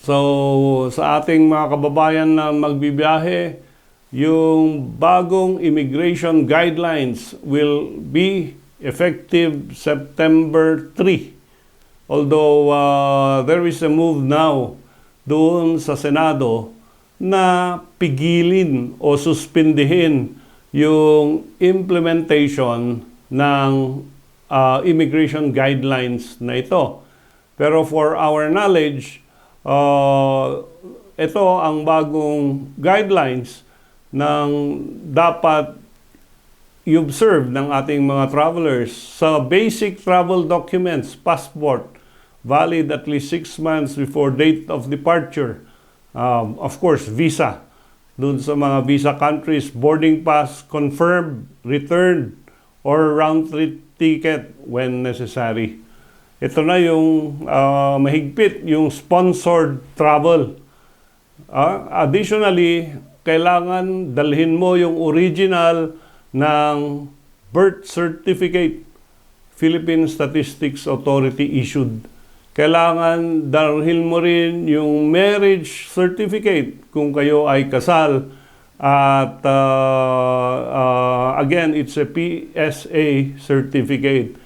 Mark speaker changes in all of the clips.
Speaker 1: So, sa ating mga kababayan na magbibiyahe, yung bagong immigration guidelines will be effective September 3. Although uh, there is a move now doon sa Senado na pigilin o suspindihin yung implementation ng uh, immigration guidelines na ito. Pero for our knowledge, uh, ito ang bagong guidelines ng dapat i-observe ng ating mga travelers sa basic travel documents, passport, valid at least six months before date of departure. Um, of course, visa. Doon sa mga visa countries, boarding pass, confirmed, returned, or round-trip ticket when necessary. Ito na yung ah, mahigpit, yung sponsored travel. Ah, additionally, kailangan dalhin mo yung original ng birth certificate Philippine Statistics Authority issued. Kailangan dalhin mo rin yung marriage certificate kung kayo ay kasal. At uh, uh, again, it's a PSA certificate.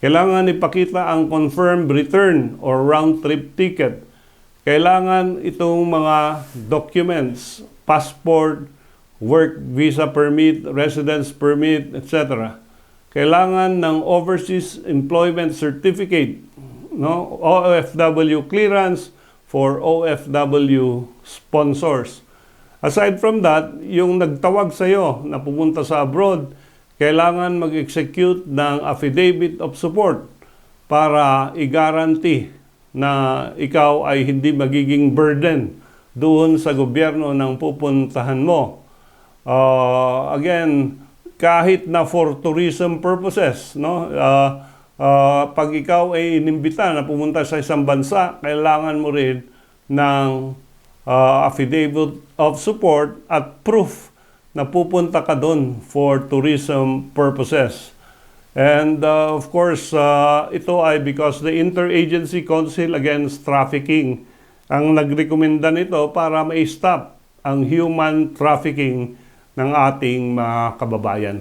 Speaker 1: Kailangan ipakita ang confirmed return or round-trip ticket. Kailangan itong mga documents, passport, work visa permit, residence permit, etc. Kailangan ng overseas employment certificate, no? OFW clearance for OFW sponsors. Aside from that, yung nagtawag sa iyo na pumunta sa abroad, kailangan mag-execute ng affidavit of support para i-guarantee na ikaw ay hindi magiging burden doon sa gobyerno ng pupuntahan mo. Uh, again, kahit na for tourism purposes, no? Uh, uh, pag ikaw ay inimbita na pumunta sa isang bansa, kailangan mo rin ng uh, affidavit of support at proof na pupunta ka doon for tourism purposes. And uh, of course, uh, ito ay because the Interagency Council Against Trafficking ang nagrekomenda nito para ma-stop ang human trafficking ng ating mga kababayan.